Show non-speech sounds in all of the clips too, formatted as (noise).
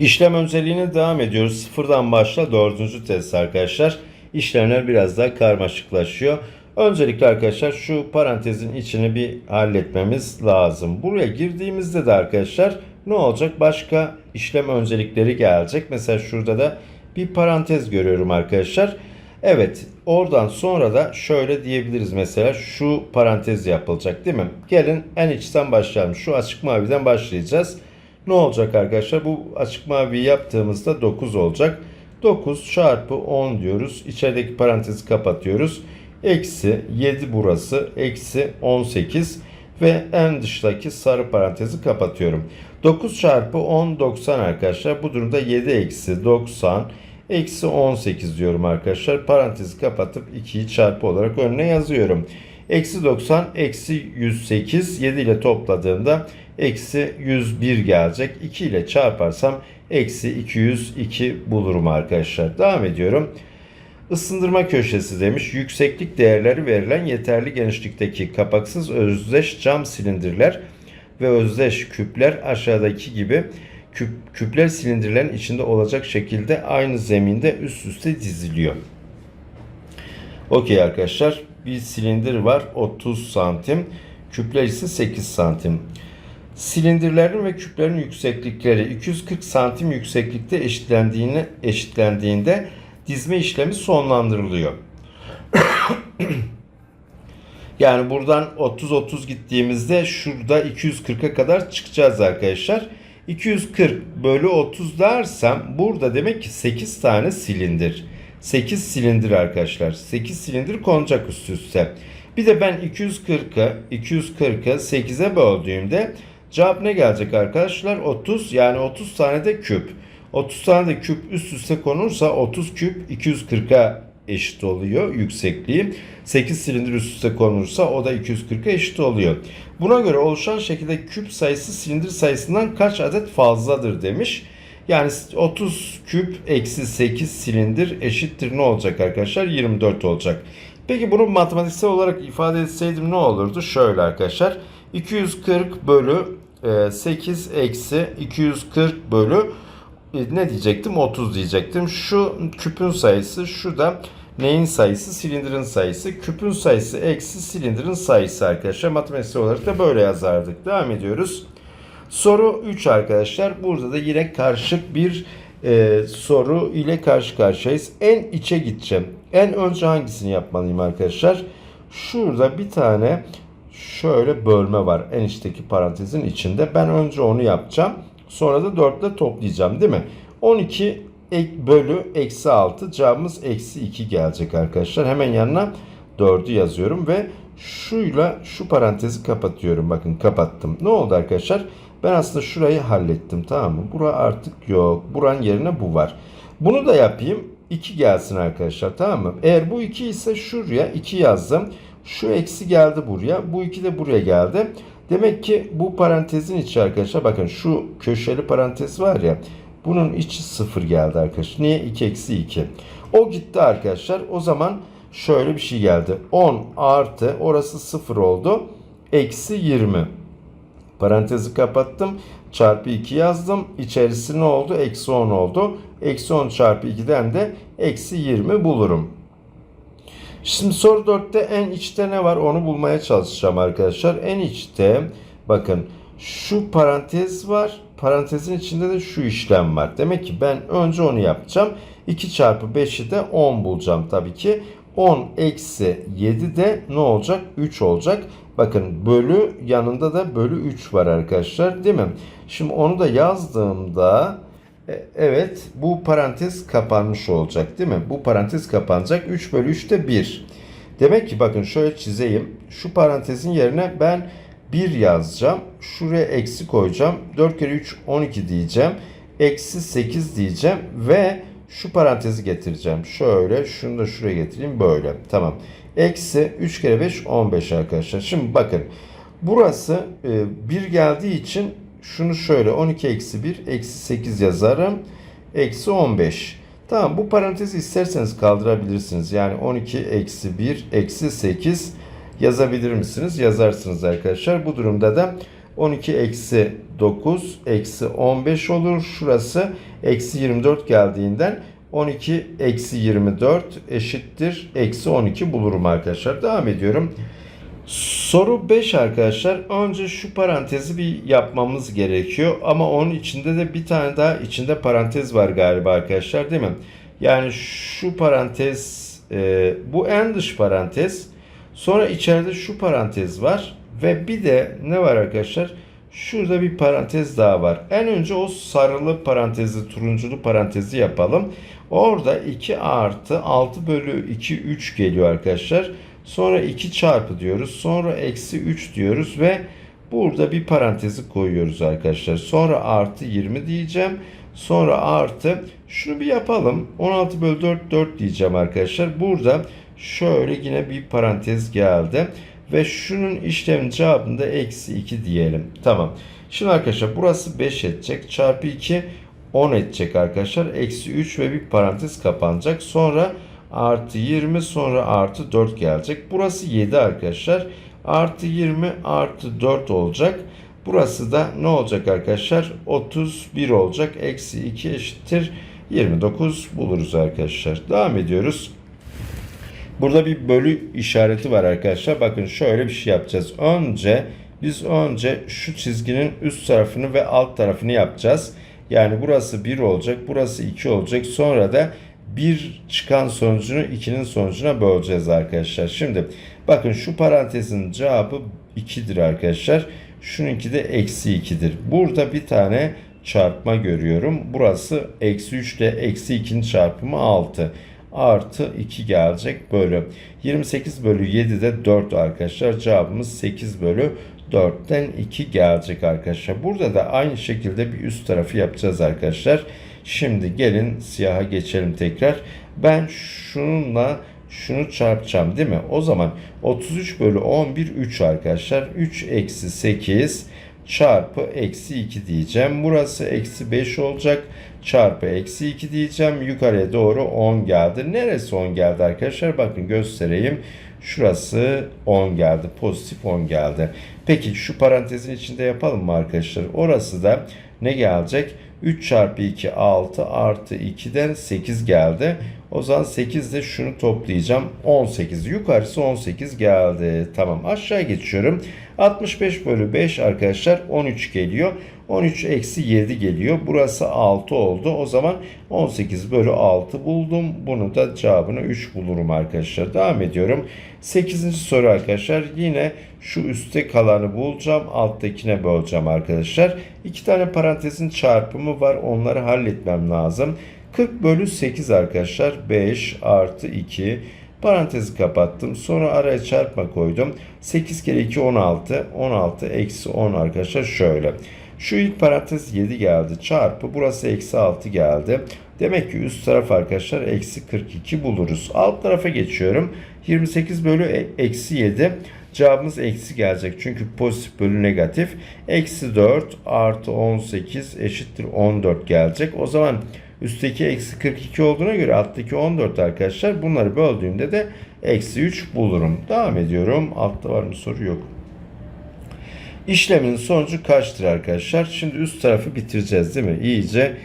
İşlem önceliğine devam ediyoruz. Sıfırdan başla dördüncü test arkadaşlar. İşlemler biraz daha karmaşıklaşıyor. Öncelikle arkadaşlar şu parantezin içini bir halletmemiz lazım. Buraya girdiğimizde de arkadaşlar ne olacak? Başka işlem öncelikleri gelecek. Mesela şurada da bir parantez görüyorum arkadaşlar. Evet oradan sonra da şöyle diyebiliriz mesela şu parantez yapılacak değil mi? Gelin en içten başlayalım. Şu açık maviden başlayacağız. Ne olacak arkadaşlar? Bu açık mavi yaptığımızda 9 olacak. 9 çarpı 10 diyoruz. İçerideki parantezi kapatıyoruz. Eksi 7 burası. Eksi 18 ve en dıştaki sarı parantezi kapatıyorum. 9 çarpı 10 90 arkadaşlar. Bu durumda 7 eksi 90 eksi 18 diyorum arkadaşlar. Parantezi kapatıp 2'yi çarpı olarak önüne yazıyorum. Eksi 90 eksi 108 7 ile topladığımda eksi 101 gelecek. 2 ile çarparsam eksi 202 bulurum arkadaşlar. Devam ediyorum. Isındırma köşesi demiş. Yükseklik değerleri verilen yeterli genişlikteki kapaksız özdeş cam silindirler ve özdeş küpler aşağıdaki gibi küp, küpler silindirlerin içinde olacak şekilde aynı zeminde üst üste diziliyor. Okey arkadaşlar. Bir silindir var 30 santim. Küpler ise 8 santim. Silindirlerin ve küplerin yükseklikleri 240 santim yükseklikte eşitlendiğini eşitlendiğinde dizme işlemi sonlandırılıyor. (coughs) yani buradan 30-30 gittiğimizde şurada 240'a kadar çıkacağız arkadaşlar. 240 bölü 30 dersem burada demek ki 8 tane silindir. 8 silindir arkadaşlar. 8 silindir konacak üst üste. Bir de ben 240'ı 240'ı 8'e böldüğümde cevap ne gelecek arkadaşlar? 30 yani 30 tane de küp. 30 tane de küp üst üste konursa 30 küp 240'a eşit oluyor yüksekliği. 8 silindir üst üste konursa o da 240'a eşit oluyor. Buna göre oluşan şekilde küp sayısı silindir sayısından kaç adet fazladır demiş. Yani 30 küp eksi 8 silindir eşittir ne olacak arkadaşlar? 24 olacak. Peki bunu matematiksel olarak ifade etseydim ne olurdu? Şöyle arkadaşlar. 240 bölü 8 eksi 240 bölü e, ne diyecektim? 30 diyecektim. Şu küpün sayısı, şu da neyin sayısı? Silindirin sayısı. Küpün sayısı eksi silindirin sayısı arkadaşlar. Matematiksel olarak da böyle yazardık. Devam ediyoruz. Soru 3 arkadaşlar. Burada da yine karışık bir e, soru ile karşı karşıyayız. En içe gideceğim. En önce hangisini yapmalıyım arkadaşlar? Şurada bir tane şöyle bölme var en içteki parantezin içinde. Ben önce onu yapacağım. Sonra da 4 ile toplayacağım değil mi? 12 ek bölü eksi 6 cevabımız eksi 2 gelecek arkadaşlar. Hemen yanına 4'ü yazıyorum ve şuyla şu parantezi kapatıyorum. Bakın kapattım. Ne oldu arkadaşlar? Ben aslında şurayı hallettim tamam mı? Bura artık yok. Buranın yerine bu var. Bunu da yapayım. 2 gelsin arkadaşlar tamam mı? Eğer bu 2 ise şuraya 2 yazdım. Şu eksi geldi buraya. Bu 2 de buraya geldi. Demek ki bu parantezin içi arkadaşlar bakın şu köşeli parantez var ya bunun içi 0 geldi arkadaşlar. Niye? 2 eksi 2. O gitti arkadaşlar. O zaman şöyle bir şey geldi. 10 artı orası 0 oldu. Eksi 20. Parantezi kapattım. Çarpı 2 yazdım. İçerisi ne oldu? Eksi 10 oldu. Eksi 10 çarpı 2'den de eksi 20 bulurum. Şimdi soru 4'te en içte ne var onu bulmaya çalışacağım arkadaşlar. En içte bakın şu parantez var. Parantezin içinde de şu işlem var. Demek ki ben önce onu yapacağım. 2 çarpı 5'i de 10 bulacağım tabii ki. 10 eksi 7 de ne olacak? 3 olacak. Bakın bölü yanında da bölü 3 var arkadaşlar değil mi? Şimdi onu da yazdığımda e, evet bu parantez kapanmış olacak değil mi? Bu parantez kapanacak. 3 bölü 3 de 1. Demek ki bakın şöyle çizeyim. Şu parantezin yerine ben 1 yazacağım. Şuraya eksi koyacağım. 4 kere 3 12 diyeceğim. Eksi 8 diyeceğim ve şu parantezi getireceğim. Şöyle şunu da şuraya getireyim böyle. Tamam. Eksi 3 kere 5 15 arkadaşlar. Şimdi bakın. Burası 1 geldiği için şunu şöyle 12 eksi 1 eksi 8 yazarım. Eksi 15. Tamam bu parantezi isterseniz kaldırabilirsiniz. Yani 12 eksi 1 eksi 8 yazabilir misiniz? Yazarsınız arkadaşlar. Bu durumda da 12 eksi 9 eksi 15 olur. Şurası eksi 24 geldiğinden 12 eksi 24 eşittir. Eksi 12 bulurum arkadaşlar. Devam ediyorum. Soru 5 arkadaşlar. Önce şu parantezi bir yapmamız gerekiyor. Ama onun içinde de bir tane daha içinde parantez var galiba arkadaşlar değil mi? Yani şu parantez e, bu en dış parantez. Sonra içeride şu parantez var. Ve bir de ne var arkadaşlar? Şurada bir parantez daha var. En önce o sarılı parantezi, turunculu parantezi yapalım. Orada 2 artı 6 bölü 2 3 geliyor arkadaşlar. Sonra 2 çarpı diyoruz. Sonra eksi 3 diyoruz ve burada bir parantezi koyuyoruz arkadaşlar. Sonra artı 20 diyeceğim. Sonra artı şunu bir yapalım. 16 bölü 4 4 diyeceğim arkadaşlar. Burada şöyle yine bir parantez geldi. Ve şunun işlemin cevabında eksi 2 diyelim. Tamam. Şimdi arkadaşlar burası 5 edecek. Çarpı 2 10 edecek arkadaşlar. Eksi 3 ve bir parantez kapanacak. Sonra artı 20 sonra artı 4 gelecek. Burası 7 arkadaşlar. Artı 20 artı 4 olacak. Burası da ne olacak arkadaşlar? 31 olacak. Eksi 2 eşittir 29 buluruz arkadaşlar. Devam ediyoruz. Burada bir bölü işareti var arkadaşlar. Bakın şöyle bir şey yapacağız. Önce biz önce şu çizginin üst tarafını ve alt tarafını yapacağız. Yani burası 1 olacak, burası 2 olacak. Sonra da 1 çıkan sonucunu 2'nin sonucuna böleceğiz arkadaşlar. Şimdi bakın şu parantezin cevabı 2'dir arkadaşlar. Şununki de eksi 2'dir. Burada bir tane çarpma görüyorum. Burası eksi 3 ile eksi 2'nin çarpımı 6 artı 2 gelecek bölü. 28 bölü 7 de 4 arkadaşlar. Cevabımız 8 bölü 4'ten 2 gelecek arkadaşlar. Burada da aynı şekilde bir üst tarafı yapacağız arkadaşlar. Şimdi gelin siyaha geçelim tekrar. Ben şununla şunu çarpacağım değil mi? O zaman 33 bölü 11 3 arkadaşlar. 3 eksi 8 çarpı eksi 2 diyeceğim. Burası eksi 5 olacak. Çarpı eksi 2 diyeceğim. Yukarıya doğru 10 geldi. Neresi 10 geldi arkadaşlar? Bakın göstereyim. Şurası 10 geldi. Pozitif 10 geldi. Peki şu parantezin içinde yapalım mı arkadaşlar? Orası da ne gelecek? 3 çarpı 2 6 artı 2'den 8 geldi. O zaman 8 de şunu toplayacağım. 18. Yukarısı 18 geldi. Tamam aşağı geçiyorum. 65 bölü 5 arkadaşlar 13 geliyor. 13 eksi 7 geliyor. Burası 6 oldu. O zaman 18 bölü 6 buldum. Bunu da cevabını 3 bulurum arkadaşlar. Devam ediyorum. 8. soru arkadaşlar. Yine şu üstte kalanı bulacağım. Alttakine böleceğim arkadaşlar. İki tane parantezin çarpımı var. Onları halletmem lazım. 40 bölü 8 arkadaşlar. 5 artı 2 Parantezi kapattım. Sonra araya çarpma koydum. 8 kere 2 16. 16 eksi 10 arkadaşlar şöyle. Şu ilk parantez 7 geldi. Çarpı burası eksi 6 geldi. Demek ki üst taraf arkadaşlar eksi 42 buluruz. Alt tarafa geçiyorum. 28 bölü e- eksi 7. Cevabımız eksi gelecek. Çünkü pozitif bölü negatif. Eksi 4 artı 18 eşittir 14 gelecek. O zaman üstteki eksi 42 olduğuna göre alttaki 14 arkadaşlar. Bunları böldüğümde de eksi 3 bulurum. Devam ediyorum. Altta var mı soru yok. İşlemin sonucu kaçtır arkadaşlar? Şimdi üst tarafı bitireceğiz değil mi? İyice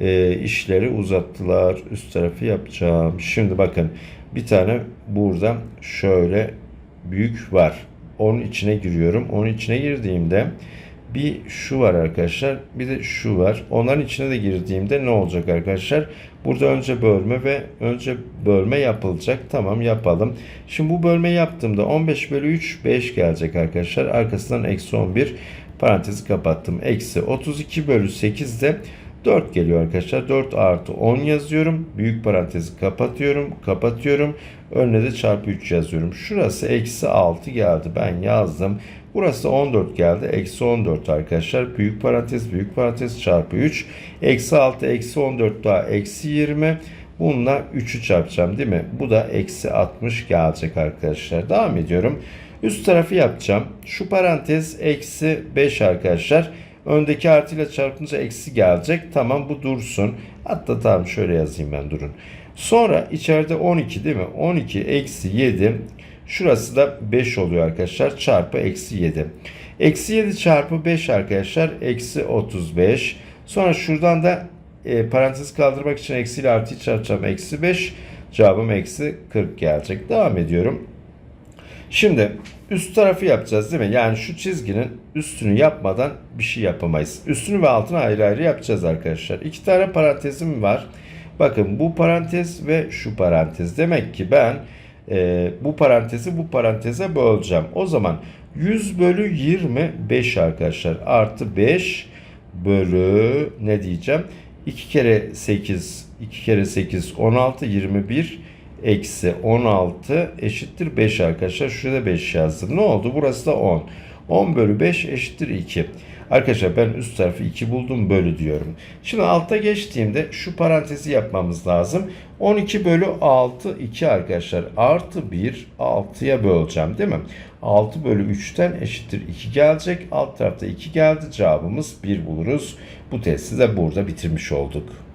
e, işleri uzattılar. Üst tarafı yapacağım. Şimdi bakın bir tane burada şöyle büyük var. Onun içine giriyorum. Onun içine girdiğimde bir şu var arkadaşlar. Bir de şu var. Onların içine de girdiğimde ne olacak arkadaşlar? Burada önce bölme ve önce bölme yapılacak. Tamam yapalım. Şimdi bu bölme yaptığımda 15 bölü 3 5 gelecek arkadaşlar. Arkasından eksi 11 parantezi kapattım. Eksi 32 bölü 8 de 4 geliyor arkadaşlar. 4 artı 10 yazıyorum. Büyük parantezi kapatıyorum. Kapatıyorum. Önüne de çarpı 3 yazıyorum. Şurası eksi 6 geldi. Ben yazdım. Burası 14 geldi. Eksi 14 arkadaşlar. Büyük parantez büyük parantez çarpı 3. Eksi 6 eksi 14 daha eksi 20. Bununla 3'ü çarpacağım değil mi? Bu da eksi 60 gelecek arkadaşlar. Devam ediyorum. Üst tarafı yapacağım. Şu parantez eksi 5 arkadaşlar. Öndeki artıyla çarpınca eksi gelecek. Tamam bu dursun. Hatta tamam şöyle yazayım ben durun. Sonra içeride 12 değil mi? 12 eksi 7 Şurası da 5 oluyor arkadaşlar. Çarpı eksi 7. Eksi 7 çarpı 5 arkadaşlar. Eksi 35. Sonra şuradan da e, parantez kaldırmak için eksiyle artıyı çarpacağım. Eksi 5. Cevabım eksi 40 gelecek. Devam ediyorum. Şimdi üst tarafı yapacağız değil mi? Yani şu çizginin üstünü yapmadan bir şey yapamayız. Üstünü ve altını ayrı ayrı yapacağız arkadaşlar. İki tane parantezim var. Bakın bu parantez ve şu parantez. Demek ki ben e, bu parantezi bu paranteze böleceğim. O zaman 100 bölü 25 arkadaşlar. Artı 5 bölü ne diyeceğim? 2 kere 8, 2 kere 8, 16, 21 eksi 16 eşittir 5 arkadaşlar. Şurada 5 yazdım. Ne oldu? Burası da 10. 10 bölü 5 eşittir 2. Arkadaşlar ben üst tarafı 2 buldum bölü diyorum. Şimdi altta geçtiğimde şu parantezi yapmamız lazım. 12 bölü 6 2 arkadaşlar. Artı 1 6'ya böleceğim değil mi? 6 bölü 3'ten eşittir 2 gelecek. Alt tarafta 2 geldi. Cevabımız 1 buluruz. Bu testi de burada bitirmiş olduk.